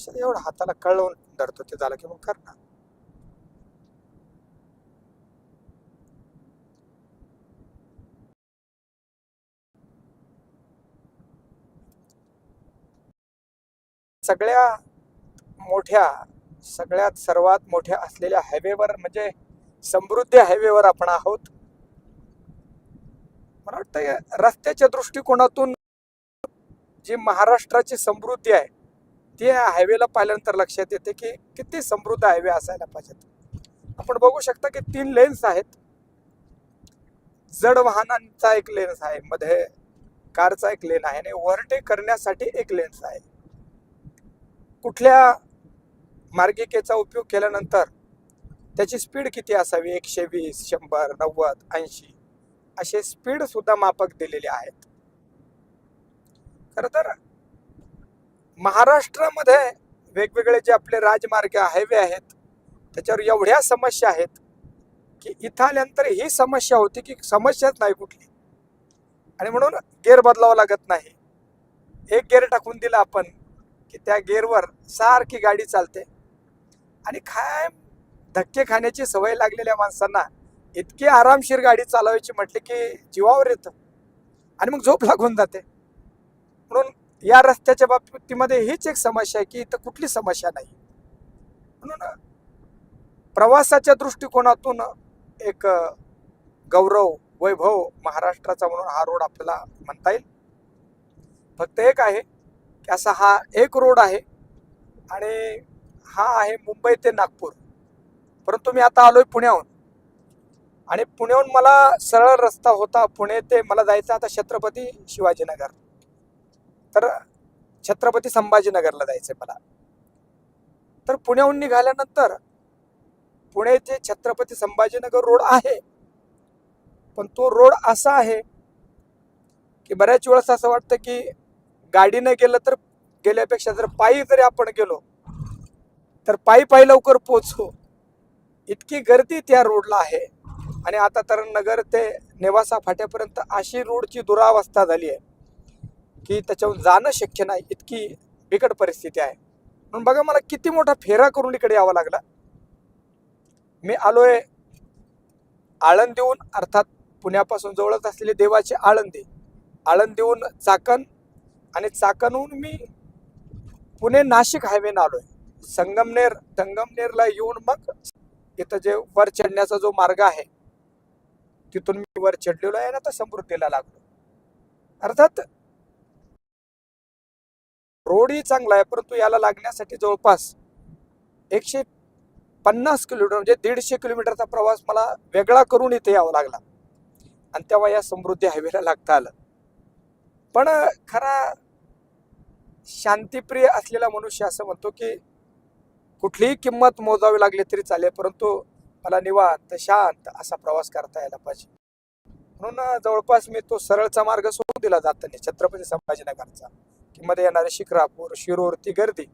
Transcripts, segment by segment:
त्याच्यात एवढं हाताला कळवून धरतो ते झालं की मग कर ना सगळ्या मोठ्या सगळ्यात सर्वात मोठ्या असलेल्या हायवेवर म्हणजे समृद्धी हायवेवर आपण आहोत. मला वाटतं रस्त्याच्या दृष्टिकोनातून जी महाराष्ट्राची समृद्धी आहे ते हायवेला पाहिल्यानंतर लक्षात येते की किती समृद्ध हायवे असायला पाहिजेत. आपण बघू शकता की तीन लेन्स आहेत. जड वाहनांचा एक लेन्स आहे मध्ये कारचा एक लेन आहे आणि ओव्हरटेक करण्यासाठी एक लेन्स आहे. कुठल्या मार्गिकेचा उपयोग केल्यानंतर त्याची स्पीड किती असावी? एकशे वीस शंभर नव्वद ऐंशी असे स्पीड सुद्धा मापक दिलेले आहेत. खर तर महाराष्ट्रामध्ये वेगवेगळे जे आपले राजमार्ग हायवे आहेत त्याच्यावर एवढ्या समस्या आहेत की इथं आल्यानंतर ही समस्या होती की समस्याच नाही कुठली. आणि म्हणून गेअर बदलावं लागत नाही. एक गेअर टाकून दिला आपण की त्या गेअरवर सारखी गाडी चालते. आणि काय धक्के खाण्याची सवय लागलेल्या माणसांना इतकी आरामशीर गाडी चालवायची म्हटली की जीवावर येतं. आणि मग झोप लागून जाते. म्हणून या रस्त्याच्या बाबतीमध्ये हीच एक समस्या आहे की इथं कुठली समस्या नाही. म्हणून प्रवासाच्या दृष्टिकोनातून एक गौरव वैभव महाराष्ट्राचा म्हणून हा रोड आपल्याला म्हणता येईल. फक्त एक आहे की असा हा एक रोड आहे आणि हा आहे मुंबई ते नागपूर. परंतु मी आता आलोय पुण्याहून. आणि पुण्याहून मला सरळ रस्ता होता पुणे ते मला जायचं आता छत्रपती शिवाजीनगर. तर छत्रपती संभाजीनगरला जायचंय मला. तर पुण्याहून निघाल्यानंतर पुणे जे छत्रपती संभाजीनगर रोड आहे पण तो रोड असा आहे की बऱ्याच वेळेस असं वाटतं की गाडीनं गेलं तर गेल्यापेक्षा जर पायी जरी आपण गेलो तर पायी पायी लवकर पोचू इतकी गर्दी त्या रोडला आहे. आणि आता तर नगर ते नेवासा फाट्यापर्यंत अशी रोडची दुरावस्था झाली आहे. की त्याच्याहून जाणं शक्य नाही इतकी बिकट परिस्थिती आहे. म्हणून बघा मला किती मोठा फेरा करून इकडे यावा लागला. मी आलोय आळंदीहून अर्थात पुण्यापासून जवळच असलेले देवाची आळंदी. आळंदीहून चाकण आणि चाकणहून मी पुणे नाशिक हायवेनं आलोय. संगमनेर संगमनेरला येऊन मग इथं जे वर चढण्याचा जो मार्ग आहे तिथून मी वर चढलेलो आहे ना तर समृद्धीला लागलो. अर्थात रोडही चांगला आहे परंतु याला लागण्यासाठी जवळपास एकशे पन्नास किलोमीटर म्हणजे दीडशे किलोमीटरचा प्रवास मला वेगळा करून इथे यावा लागला. आणि तेव्हा या समृद्धी हायवेला लागता आलं. पण खरा शांतिप्रिय असलेला मनुष्य असं म्हणतो की कुठलीही किंमत मोजावी लागली तरी चालेल परंतु मला निवांत शांत असा प्रवास करता यायला पाहिजे. म्हणून जवळपास मी तो सरळचा मार्ग सोडून दिला जाताना छत्रपती संभाजीनगरचा. मध्ये येणारे शिक्रापूर शिरूर ती गर्दी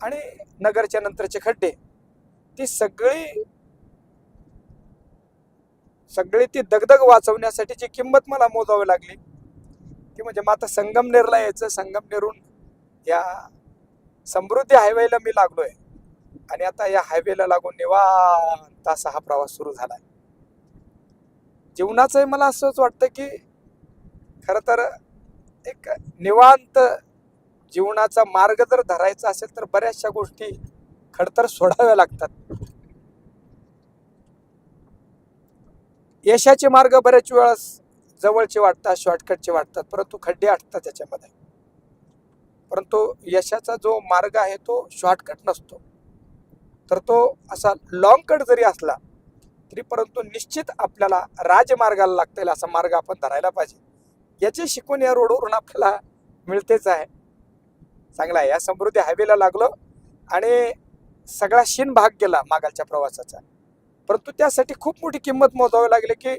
आणि नगरच्या नंतरचे खड्डे ती सगळी सगळी ती दगदग वाचवण्यासाठी जी किंमत मला मोजावी लागली ती म्हणजे मग आता संगमनेरला यायचं संगमनेरून या समृद्धी हायवेला मी लागलोय. आणि आता या हायवेला लागून निवांत असा हा प्रवास सुरू झालाय. जीवनाचंही मला असंच वाटतं की खर तर एक निवांत जीवनाचा मार्ग जर धरायचा असेल तर बऱ्याचशा गोष्टी खडतर सोडाव्या लागतात. यशाचे मार्ग बऱ्याच वेळेस जवळचे वाटतात शॉर्टकटचे वाटतात परंतु खड्डे आटतात त्याच्यामध्ये. परंतु यशाचा जो मार्ग आहे तो शॉर्टकट नसतो. तर तो असा लॉंग कट जरी असला तरी परंतु निश्चित आपल्याला राजमार्गाला लागता येईल असा मार्ग आपण धरायला पाहिजे. याची शिकवण या रोडवरून आपल्याला मिळतेच आहे. चांगला आहे. या समृद्धी हायवेला लागलो आणि सगळा शीन भाग गेला मागालच्या प्रवासाचा. परंतु त्यासाठी खूप मोठी किंमत मोजावी लागली की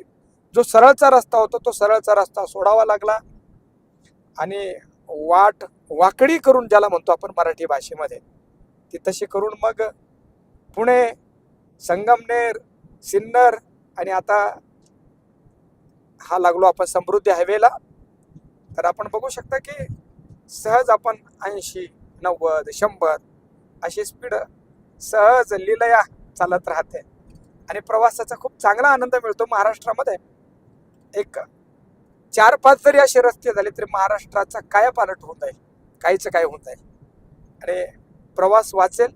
जो सरळचा रस्ता होता तो सरळचा रस्ता सोडावा लागला आणि वाट वाकडी करून ज्याला म्हणतो आपण मराठी भाषेमध्ये ती तशी करून मग पुणे संगमनेर सिन्नर आणि आता हा लागलो आपण समृद्धी हायवेला तर आपण बघू शकता की सहज आपण ऐंशी नव्वद शंभर अशी स्पीड सहज लिलया चालत राहते. आणि प्रवासाचा खूप चांगला आनंद मिळतो महाराष्ट्रामध्ये. एक चार पाच जरी असे रस्ते झाले तरी महाराष्ट्राचा काय पालट होऊन जाईल काहीचं काय होऊन जाईल आणि प्रवास वाचेल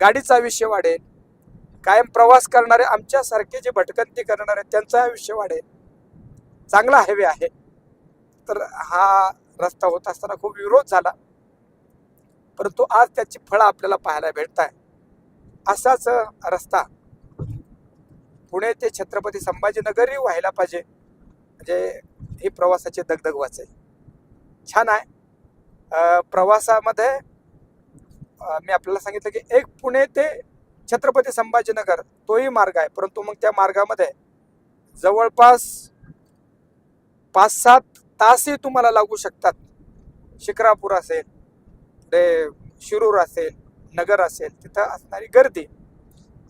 गाडीचं आयुष्य वाढेल कायम प्रवास करणारे आमच्यासारखे जे भटकंती करणारे त्यांचं आयुष्य वाढेल. चांगला हायवे आहे. तर हा रस्ता होत असताना खूप विरोध झाला. परंतु आज त्याची फळं आपल्याला पाहायला भेटत आहे असाच रस्ता पुणे ते छत्रपती संभाजीनगरही व्हायला पाहिजे. म्हणजे ही प्रवासाची दगदग वाचेल. छान आहे. अं, प्रवासामध्ये मी आपल्याला सांगितलं की एक पुणे ते छत्रपती संभाजीनगर तोही मार्ग आहे. परंतु मग त्या मार्गामध्ये जवळपास पाच सात तासही तुम्हाला लागू शकतात. शिक्रापूर असेल ते शिरूर असेल नगर असेल तिथं असणारी गर्दी.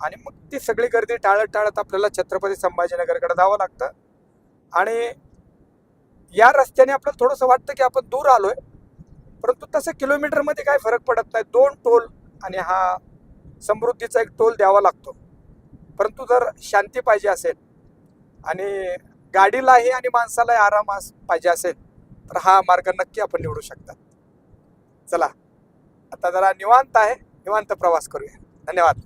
आणि मग ती सगळी गर्दी टाळत टाळत आपल्याला छत्रपती संभाजीनगरकडे जावं लागतं. आणि या रस्त्याने आपल्याला थोडंसं वाटतं की आपण दूर आलोय. परंतु तसं किलोमीटरमध्ये काही फरक पडत नाही. दोन टोल आणि हा समृद्धीचा एक टोल द्यावा लागतो. परंतु जर शांती पाहिजे असेल आणि गाडीलाही आणि माणसालाही आराम पाहिजे असेल तर हा मार्ग नक्की आपण निवडू शकता चला आता जरा निवांत आहे निवांत प्रवास करूया. धन्यवाद.